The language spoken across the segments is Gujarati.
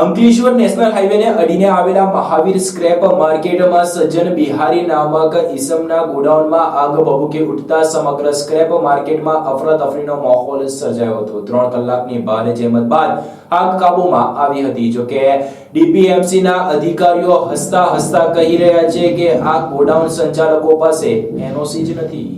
અંકલેશ્વર નેશનલ હાઈવેને અડીને આવેલા મહાવીર સ્ક્રેપ માર્કેટમાં સજ્જન બિહારી નામક ઈસમના ગોડાઉનમાં આગ ભભૂકી ઉઠતા સમગ્ર સ્ક્રેપ માર્કેટમાં અફરાતફરીનો માહોલ સર્જાયો હતો. ત્રણ કલાકની ભારે જહેમત બાદ આગ કાબૂમાં આવી હતી. જોકે ડીપીએમસી ના અધિકારીઓ હસતા હસતા કહી રહ્યા છે કે આ ગોડાઉન સંચાલકો પાસે એનઓસી જ નથી.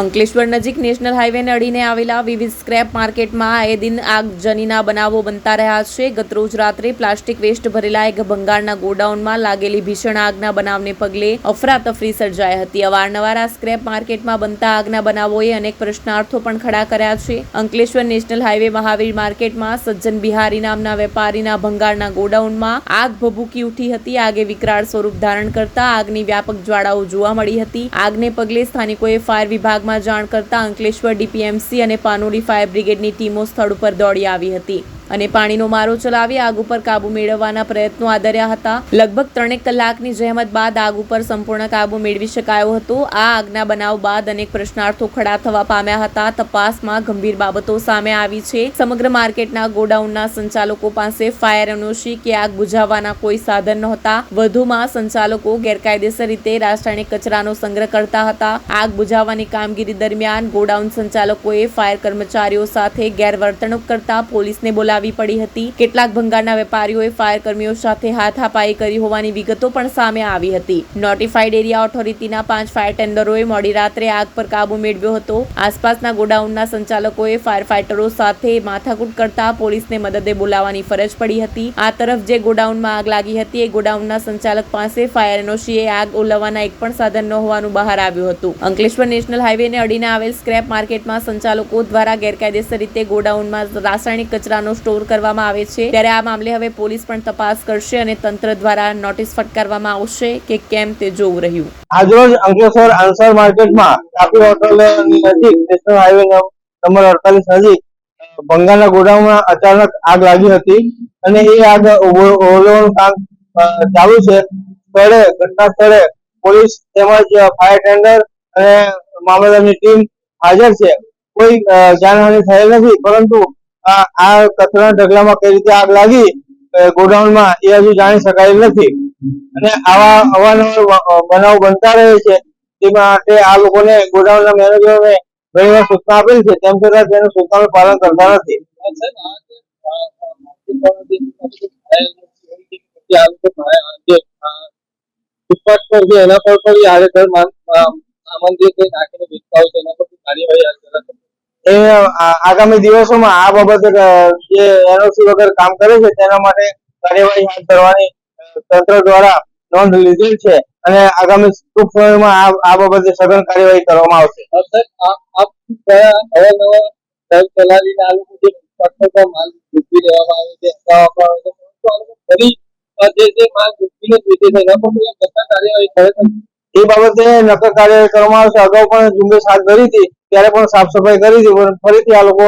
અંકલેશ્વર નજીક નેશનલ હાઈવેને અડીને આવેલા વિવિધ સ્ક્રેપ માર્કેટમાં એ દિન આગજનીના બનાવો બનતા રહ્યા છે. ગતરોજ રાત્રે પ્લાસ્ટિક વેસ્ટ ભરેલા એક ભંગારના ગોડાઉનમાં લાગેલી ભીષણ આગના બનાવને પગલે અફરાતફરી સર્જાઈ હતી. અવારનવાર આ સ્ક્રેપ માર્કેટમાં બનતા આગના બનાવોએ અનેક પ્રશ્નાર્થો પણ ખડા કર્યા છે. અંકલેશ્વર નેશનલ હાઈવે મહાવીર માર્કેટમાં સજ્જન બિહારી નામના વેપારીના ભંગારના ગોડાઉનમાં આગ ભભૂકી ઉઠી હતી. આગે વિકરાળ સ્વરૂપ ધારણ કરતા આગની વ્યાપક જ્વાળાઓ જોવા મળી હતી. આગને પગલે સ્થાનિકોએ ફાયર વિભાગમાં જાણ કરતા અંકલેશ્વર ડીપીએમસી અને પાનોડી ફાયર બ્રિગેડની ટીમો સ્થળ ઉપર દોડી આવી હતી. અને પાણીનો મારો ચલાવી આગ ઉપર કાબુ મેળવવાના પ્રયત્નો આદર્યા હતા. લગભગ ત્રણેક કલાકની જહેમત બાદ આગ ઉપર સંપૂર્ણ કાબુ મેળવી શકાયો હતો. આ આગના બનાવ બાદ અનેક પ્રશ્નાર્થો ખડા થવા પામ્યા હતા. તપાસમાં ગંભીર બાબતો સામે આવી છે. સમગ્ર માર્કેટના ગોડાઉનના સંચાલકો પાસે ફાયર એનઓસી કે આગ બુઝાવવાના કોઈ સાધન નહોતા. વધુમાં સંચાલકો ગેરકાયદેસર રીતે રાસાયણિક કચરાનો સંગ્રહ કરતા હતા. આગ બુઝાવવાની કામગીરી દરમિયાન ગોડાઉન સંચાલકોએ ફાયર કર્મચારીઓ સાથે ગેરવર્તણૂક કરતા પોલીસને બોલાવી પડી હતી. કેટલાક ભંગારના વેપારીઓએ ફાયર કર્મીઓ સાથે હાથાપાઈ કરી હોવાની વિગતો પણ સામે આવી હતી. નોટિફાઈડ એરિયા ઓથોરિટીના પાંચ ફાયર ટેન્ડરોએ મોડી રાત્રે આગ પર કાબુ મેળવ્યો હતો. આસપાસના ગોડાઉનના સંચાલકોએ ફાયર ફાઈટરો સાથે માથાકૂટ કરતા પોલીસને મદદે બોલાવવાની ફરજ પડી હતી. આ તરફ જે ગોડાઉનમાં આગ લાગી હતી, એ ગોડાઉનના સંચાલક પાસે ફાયર એનઓસીએ આગ ઓલવવાના એક પણ સાધન ન હોવાનું બહાર આવ્યું હતું. અંકલેશ્વર નેશનલ હાઈવેને અડીને આવેલ સ્ક્રેપ માર્કેટમાં સંચાલકો દ્વારા ગેરકાયદેસર રીતે ગોડાઉનમાં રાસાયણિક કચરાનો સ્ટોર કરવામાં આવે છે. ત્યારે આ મામલે હવે પોલીસ પણ તપાસ કરશે અને તંત્ર દ્વારા નોટિસ ફટકારવામાં આવશે કે કેમ તે જોવું રહ્યું. આજરોજ અંકલેશ્વર આન્સર માર્કેટમાં કાપી હોટલ નજીક નેશનલ હાઈવે નંબર અડતાલીસ નજીક બંગાળના ગોડાઉનમાં અચાનક આગ લાગી હતી અને એ આગ ઓલ- કામ ચાલુ છે. સ્થળે, ઘટના સ્થળે પોલીસ તેમજ ફાયર ટેન્ડર અને મામલતદારની ટીમ હાજર છે. કોઈ જાનહાનિ થયેલ નથી, પરંતુ આ કચરાના ઢગલામાં કઈ રીતે આગ લાગી ગોડાઉન ગોડાઉનમાં એ હજુ જાણી શકાયેલ નથી અને આવા અવારનવાર બનાવ બનતા રહે છે તે માટે આ લોકોને ગોડાઉનના મેનેજરોને ઘણી વાર સૂચના આપેલ છે તેમ છતાં તેનું સૂચનાનું પાલન કરતા નથી એના પર પણ આડેધડ આમંત્રિત નાખીને હોય છે એના પર કાર્યવાહી હાથ ધરાશે એ આગામી દિવસોમાં આ બાબતે જે એનઓસી વગર કામ કરે છે તેના માટે કાર્યવાહી હાથ ધરવાની તંત્ર દ્વારા નોંધ લીધેલ છે અને આગામી ટૂંક સમયમાં આ બાબતે સઘન કાર્યવાહી કરવામાં આવશે. સર આ આ કયા અવારનવાર ડર ચલાવીને આ લોકો જે ફૂટપાથ માલ મૂકી દેવામાં આવે છે હટાવવામાં આવે છે પરંતુ ફરી જે જે માલ મૂકીને વેચે છે એના પર કોઈ કશા કાર્યવાહી એ બાબતે નક્કર કાર્યવાહી કરવામાં આવશે. અગાઉ પણ ઝુંબેશ હાથ ધરી હતી. ત્યારે પણ સાફ સફાઈ કરી પણ ફરીથી આ લોકો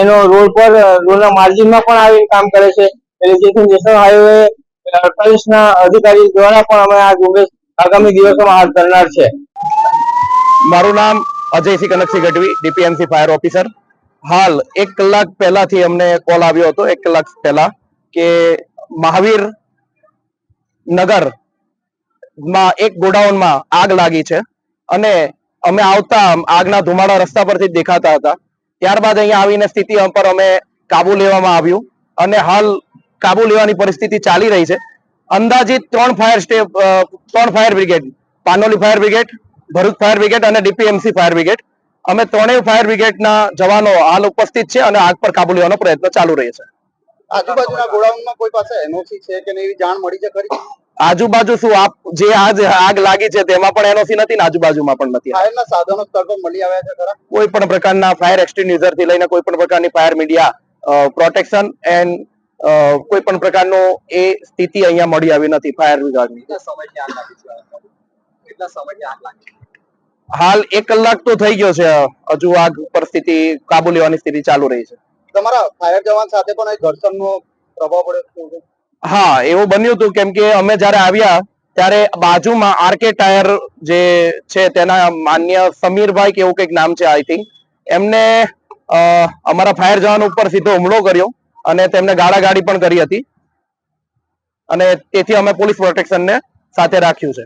એનો રોડ પર રોડના માર્જિનમાં પણ આવીને કામ કરે છે. એટલે જેથી નેશનલ હાઈવે અડતાલીસ ના અધિકારી દ્વારા પણ અમે આ ઝુંબેશ આગામી દિવસોમાં હાથ ધરનાર છે. મારું નામ Ajaysinh Kanaksinh Gadhvi, DPMC fire officer. હાલ એક કલાક પહેલાથી અમને કોલ આવ્યો હતો, એક કલાક પહેલા, કે મહાવીર નગરમાં એક ગોડાઉનમાં આગ લાગી છે. અને અમે આવતા આગના ધુમાડા રસ્તા પરથી દેખાતા હતા. ત્યારબાદ અહીંયા આવીને સ્થિતિ પર અમે કાબુ લેવામાં આવ્યું અને હાલ કાબુ લેવાની પરિસ્થિતિ ચાલી રહી છે. અંદાજિત ત્રણ ફાયર સ્ટેપ ત્રણ fire brigade, Panoli fire brigade, Bharuch fire brigade અને ડીપીએમસી ફાયર બ્રિગેડ. અમે ત્રણેય ફાયર બ્રિગેડના જવાનો હાલ ઉપસ્થિત છે અને આગ પર કાબુ લેવાનો પ્રયત્ન ચાલુ રહે છે. આજુબાજુના ગોડાઉનમાં કોઈ પાસે એનઓસી છે કે નહીં એવી જાણ મળી છે ખરી? આજુબાજુ શું આપ જે આજ આગ લાગી છે તેમાં પણ એનઓસી નથી ને આજુબાજુમાં પણ નથી? ફાયરના સાધનો સ્થળ પર મળી આવ્યા છે ખરા. કોઈ પણ પ્રકારના ફાયર એક્સટિન્યુઝરથી લઈને કોઈ પણ પ્રકારની ફાયર મીડિયા પ્રોટેક્શન એન્ડ કોઈ પણ પ્રકારનો એ સ્થિતિ અહીંયા મળી આવી નથી ફાયર વિભાગની. હાલ એક કલાક તો થઈ ગયો છે હજુ આગ પરિસ્થિતિ કાબુ લેવાની સ્થિતિ ચાલુ રહી છે. તમારા ફાયર જવાન સાથે પણ એક ઘર્ષણનો પ્રભાવ પડ્યો છે? હા, એવું બન્યું હતું કેમ કે અમે જ્યારે આવ્યા, ત્યારે બાજુમાં આરકે ટાયર જે છે તેના માન્ય સમીરભાઈ કે એવું કંઈક નામ છે આઈ થિંક એમને અમારા ફાયર જવાન ઉપર સીધો હુમલો કર્યો અને તેમને ગાળાગાડી પણ કરી હતી. અને તેથી અમે પોલીસ પ્રોટેક્શનને સાથે રાખ્યું છે.